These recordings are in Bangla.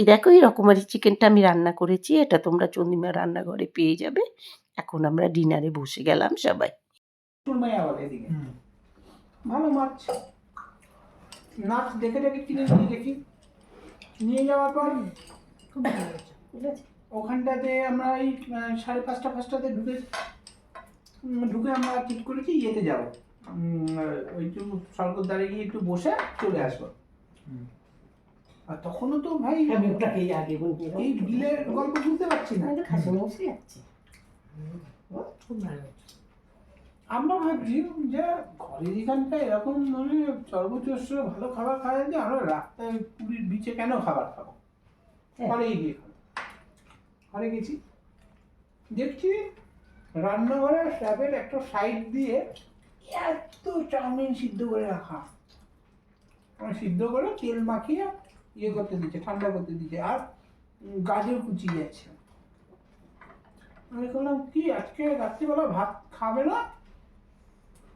এই দেখো এই রকমারি চিকেনটা আমি রান্না করেছি এটা তোমরা চন্দিমা রান্নাঘরে পেয়ে যাবে। এখন আমরা ডিনারে বসে গেলাম সবাই। ভালো মাছ। নাচ দেখে দেখে কিনে নিয়ে গেছি নিয়ে যাওয়ার পর খুব ভালো হয়েছে। ওখানটাতে আমরা এই সাড়ে পাঁচটা পাঁচটাতে ঢুকে ঢুকে আমরা ঠিক করেছি ইয়েতে যাব। ওই একটু স্বর্গদ্বারে গিয়ে একটু বসে চলে আসব। আর তখনও তো ভাই আমি ওটাকেই আগে বলব এই বিলের গল্প বুঝতে পারছি না। আমাদের খাসি মাংস লাগছে খুব ভালো আমরা ভাবছি যে ঘরের এখানটা এরকম মানে সর্বোচ্চ ভালো খাবার খাওয়া যে আমরা রাস্তায় পুরীর বিচে কেন খাবার খাব? হ্যাঁ। ঘরেই গিয়ে ঘরে গেছি। দেখছি রান্নাঘরের স্ল্যাবের একটা সাইড দিয়ে এত চাউমিন সিদ্ধ করে রাখা। সিদ্ধ করে তেল মাখিয়ে ইয়ে করতে দিচ্ছে, ঠান্ডা করতে দিচ্ছে, আর গাজর কুচি যাচ্ছে। আমি কি, আজকে রাত্রিবেলা ভাত খাবে না?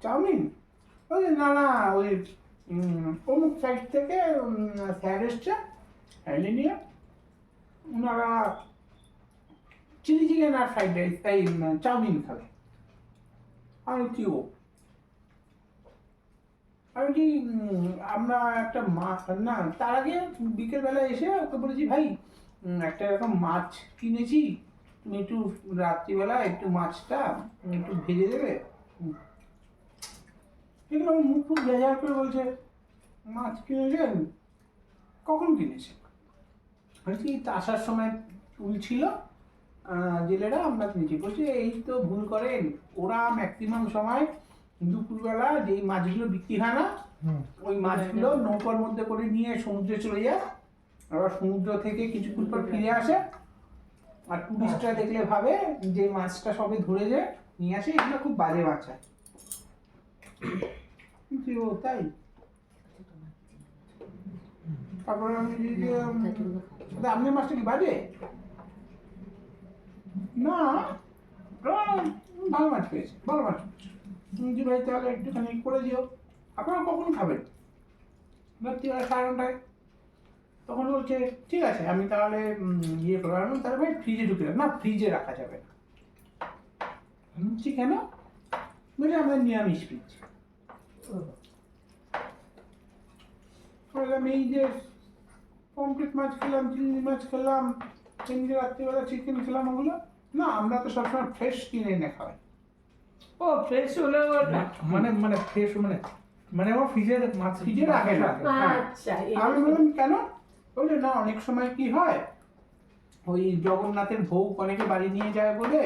চাউমিন? ওই না না, ওই অমুক সাইড থেকে স্যার এসছে হ্যান্ডে নিয়ে ওনারা চিলি চিকেন আর ফ্রাইড রাইস তাই চাউমিন খাবে। আমি কি ও? আমি কি আমরা একটা মাছ না, তার আগে বিকেলবেলা এসে ওকে বলেছি, ভাই একটা এরকম মাছ কিনেছি। তুমি একটু রাত্রিবেলা একটু মাছটা একটু ভেজে দেবে। এগুলো আমার মুখ খুব বেজার করে বলছে, মাছ কিনেছেন? কখন কিনেছে বলছি "এই আসার সময় তুলছিল জেলেরা, আমরা কিনেছি। বলছি, এই তো ভুল করেন। ওরা ম্যাক্সিমাম সময় দুপুরবেলা যেই মাছগুলো বিক্রি হয় না ওই মাছগুলো নৌকার মধ্যে করে নিয়ে সমুদ্রে চলে যায়। আবার সমুদ্র থেকে কিছুক্ষণ পর ফিরে আসে। আর টুরিস্টরা দেখলে ভাবে যে মাছটা সবে ধরে যায় নিয়ে আসে এগুলো খুব বাজে মাছ হয়। তাই। তারপরে আমি আপনি মাছটা কি বাজে? না ভালো মাছ পেয়েছে ভালো মাছ পেয়েছে। জি ভাই তাহলে একটুখানি করে দিও। আপনারা কখন খাবেন? সাড়ে নটায় তখন বলছে, ঠিক আছে, আমি তাহলে ইয়ে করে আনলাম। তাহলে ভাই ফ্রিজে ঢুকে না ফ্রিজে রাখা যাবে বলছি, কেন? বলে আমরা নিরামিষ ফ্রিজ বললাম, এই যে পমফ্রেট মাছ খেলাম, চিংড়ি মাছ খেলাম চিংড়ি রাত্রিবেলা চিকেন খেলাম ওগুলো? না, আমরা তো সবসময় ফ্রেশ কিনে এনে খাওয়াই। ও ফ্রেশ হলে মানে মানে ফ্রেশ মানে মানে আমার ফ্রিজে মাছ ফ্রিজে রাখে না? হ্যাঁ। আচ্ছা আমি বললাম কেন? না অনেক সময় কি হয়? ওই জগন্নাথের ভোগ অনেকে বাড়ি নিয়ে যায় বলে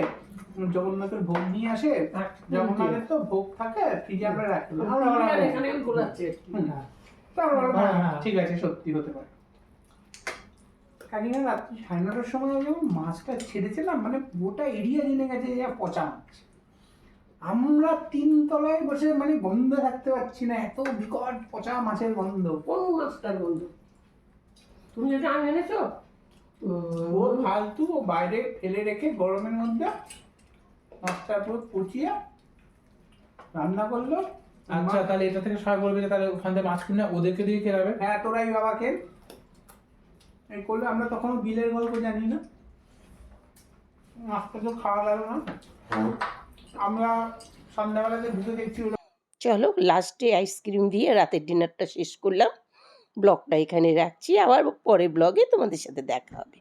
জগন্নাথের ভোগ নিয়ে আসে জগন্নাথের তো ভোগ থাকে ফ্রিজে আমরা রাখি। হ্যাঁ, হ্যাঁ, হ্যাঁ। ঠিক আছে সত্যি হতে পারে। কাজী না রাত্রি সাড়ে নটার সময় যখন মাছটা ছেড়েছিলাম মানে গোটা এরিয়া জেনে গেছে যে পচা মাছ। আমরা তিন তলায় বসে মানে গন্ধ থাকতে পারছি না এত বিকট পচা মাছের গন্ধ কোন মাছটার বন্ধু তুমি এটা আমি এনেছো? ও ফালতু ও বাইরে ফেলে রেখে গরমের মধ্যে মাছটা পুরো পচিয়ে রান্না করল। আচ্ছা তাহলে এটা থেকে সবাই বলবে যে তাহলে ওখান থেকে মাছ কিনে ওদেরকে দিয়ে খেলাবে হ্যাঁ তোরাই বাবা খেল এই করলে আমরা তখন বিলের গল্প জানি না। মাছটা তো খাওয়া গেল না। আমরা সন্ধ্যাবেলাতে দেখছি চলো লাস্টে আইসক্রিম দিয়ে রাতের ডিনারটা শেষ করলাম। ব্লগটা এখানে রাখছি। আবার পরে ব্লগে তোমাদের সাথে দেখা হবে।